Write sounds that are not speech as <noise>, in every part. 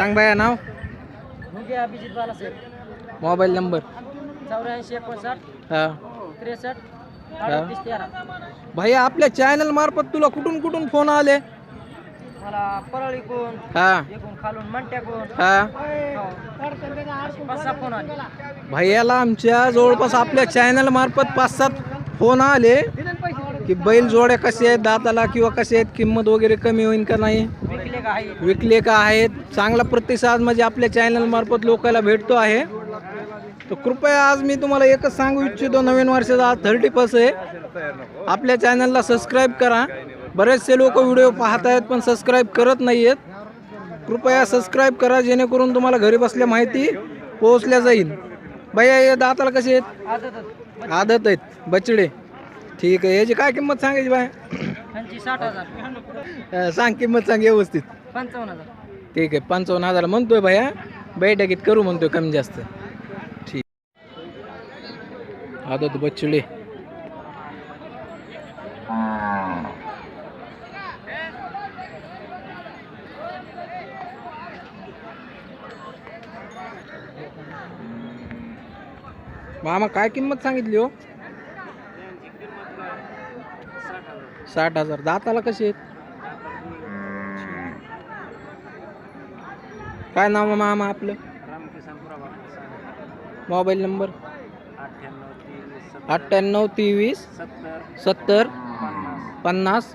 सांग बाया नाव? मुगे अभिजित बालासाहेब. Mobile number? चौऱ्याऐंशी एकोणसाठ. हा. त्रेसष्ट. अडतीस तेरा. भैया आपल्या चॅनल मार्फत तुला कुठून कुठून फोन आले? मला परळी कोण हा. एकूण खालून मंट्या कोण हा. पाच सहा फोन आले भैयाला आमच्या जवळपास आपल्या चॅनल मार्फत पाच सात फोन आले. की बैल जोड्या कसे आहेत दाताला किंवा कसे आहेत किंमत वगैरे कमी होईल का नाही? विकले का आहेत? चांगला प्रतिसाद म्हणजे आपल्या चॅनल मार्फत लोकांना भेटतो आहे. तर कृपया आज मी तुम्हाला एकच सांगू इच्छितो नवीन वर्षाचा आज थर्टी फर्स्ट आहे. आपल्या चॅनलला सबस्क्राईब करा. बरेचसे लोक व्हिडिओ पाहत आहेत पण सबस्क्राईब करत नाही आहेत कृपया सबस्क्राईब करा जेणेकरून तुम्हाला घरी बसल्या माहिती पोहोचल्या जाईल. भैया हे दाताला कसे आहेत? आदत आहेत. बचडे ठीक आहे. याची काय किंमत सांगायची बाय? त्यांची साठ हजार. सांग किंमत सांग व्यवस्थित. पंचावन्न हजार. ठीक आहे पंचावन्न हजार म्हणतोय भैया. बैठकीत करू म्हणतोय कमी जास्त. ठीक. आदत बच्चडे मामा काय किंमत सांगितली हो? साठ हजार. दाताला कसे आहेत? काय नाव मामा आपलं? Mobile number? अठ्ठ्याण्णव तेवीस सत्तर पन्नास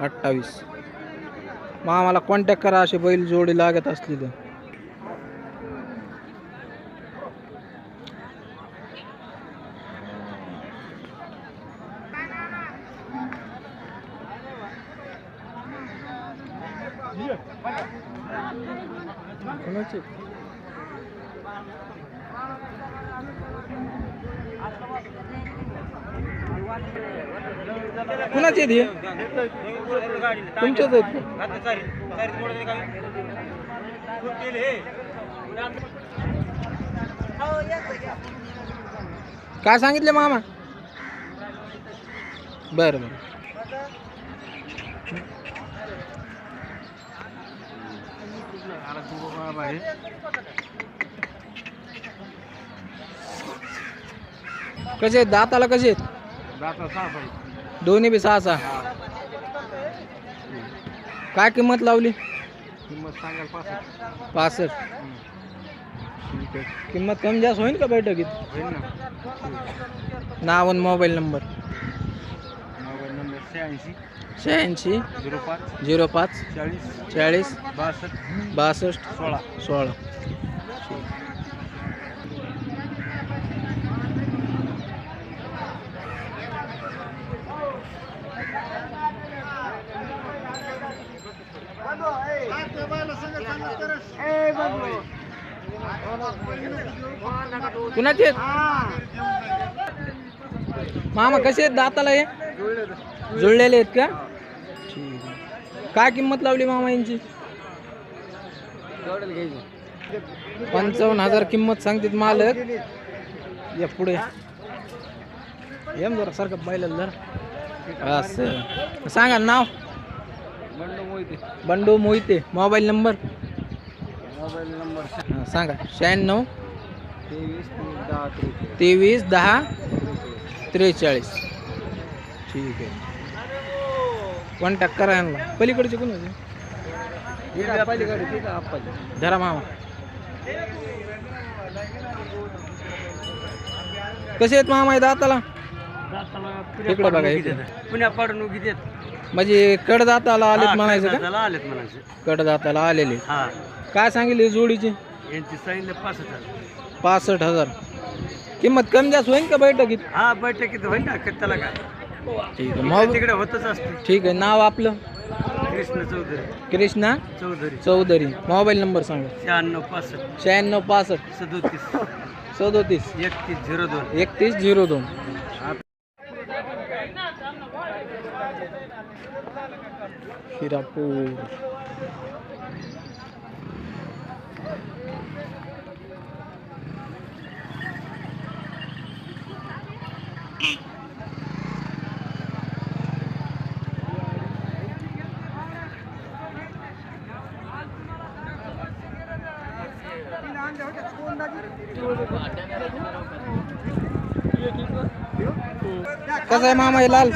अठ्ठावीस. मामाला कॉन्टॅक्ट करा असे बैल जोडी लागत असली तर. कोणाचे? कुणाचे आहेत हे तुमचेच आहेत काय सांगितले मामा? बरं बरं. कसे आहेत? दाताला कसे आहेत? दोन्ही बी सहा सहा. काय किंमत लावली? पासष्ट. ठीक आहे किंमत कमी जास्त होईल का बैठकीत? नाव आणि मोबाईल नंबर. शहाऐंशी. शहाऐंशी. झिरो पाच. झिरो पाच. चाळीस. चाळीस. बासष्ट. बासष्ट. सोळा. सोळा. कुणाचे? मामा कसे आहेत दाताला हे? जुळलेले आहेत का? ठीक आहे. काय किंमत लावली मामा यांची? पंचावन्न हजार किंमत सांगतात मालक. या पुढे. येम जरा सारखं बैल जरा. असं. सांगा नाव. Bandu Mohite. Bandu Mohite. Mobile number? Mobile number सांगा. शहाण्णव. तेवीस दहा त्रेचाळीस. ठीक आहे. कॉन्टॅक्ट करा यांना पलीकडचे कोण होते? धरा मामा. कसे आहेत मामा हे दाताला इकडे बघा इकडे. पुण्या पाडून उगी देत. म्हणजे कडदाताला आलेत म्हणायचं का? आलेत म्हणायचे. कडदाताला आलेले. हा. काय सांगितले जोडीची? यांची सांगितलं पासष्ट हजार. पासष्ट हजार. किंमत कमी जास्त होईल का बैठकीत? हा बैठकीत होईल ना का त्याला काय ठीक आहे. मोब- तिकडे होतच असते. ठीक आहे. नाव आपलं? कृष्ण चौधरी. कृष्णा चौधरी. चौधरी. मोबाईल नंबर सांगा. शहाण्णव पासष्ट. शहाण्णव पासष्ट. सदोतीस. सदोतीस. एकतीस झिरो दोन. एकतीस झिरो दोन. शिरापूर कसं आहे मामा हे लाल?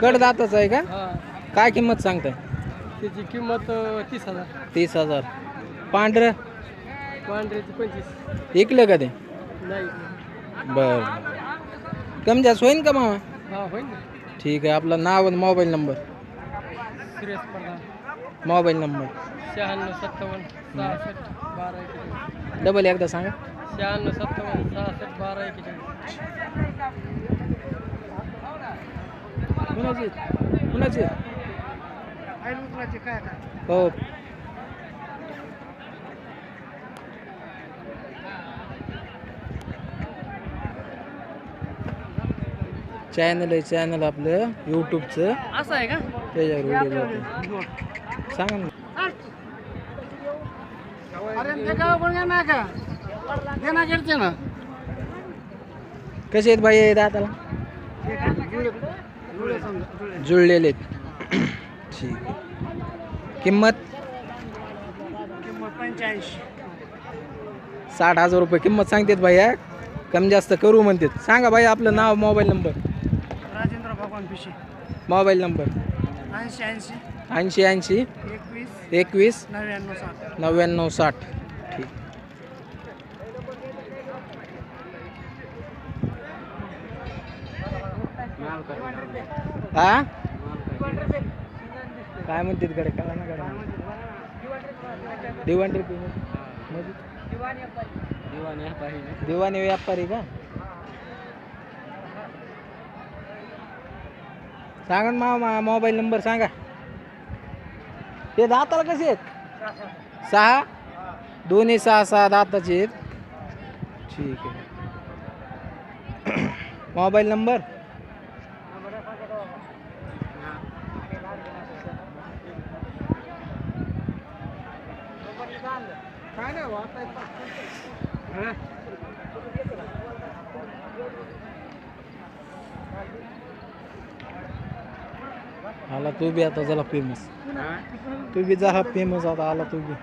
कडदाताच आहे का? काय किंमत सांगताय? त्याची किंमत तीस हजार. तीस हजार. पांढरं? पांढऱ्याची पंचवीस. इकलं का ते? नाही. बर. कमी जास्त होईन का मामा? हा होईल ना. ठीक आहे आपलं नाव आणि मोबाईल नंबर. Mobile number. शहाण्णव सत्तावन्न सहासष्ट बारा एकेचाळीस. डबल एकदा सांगा. शहाण्णव सत्तावन्न सहासष्ट बारा एकेचाळीस. कुणाची? कुणाची? काय हो. चॅनल आहे चॅनल आपलं यूट्यूबचं असं आहे का? त्याच्यावर व्हिडिओ सांगा ना. कसे आहेत भाई हे दाताला? जुळलेले आहेत. ठीक. किंमत? साठ हजार रुपये. किंमत सांगतात भैया कमी जास्त करू म्हणतात. सांगा भाई आपलं नाव mobile number. Rajendra Bhagwan Pishe. Mobile number. ऐंशी ऐंशी. ऐंशी ऐंशी. एकवीस. एकवीस. नव्याण्णव साठ. नव्याण्णव साठ. ठीक. हा काय म्हणतात कडे काय ना कडे दिवाण ट्रिप. दिवाणी व्यापारी का? सांगा ना मामा मोबाईल नंबर सांगा. हे दाताला कसे आहेत? सहा? दोन्ही सहा सहा दाताचे आहेत. ठीक आहे. <coughs> Mobile number? आला तू बी आता झाला फेमस तू बी झाला फेमस आता आला तू बी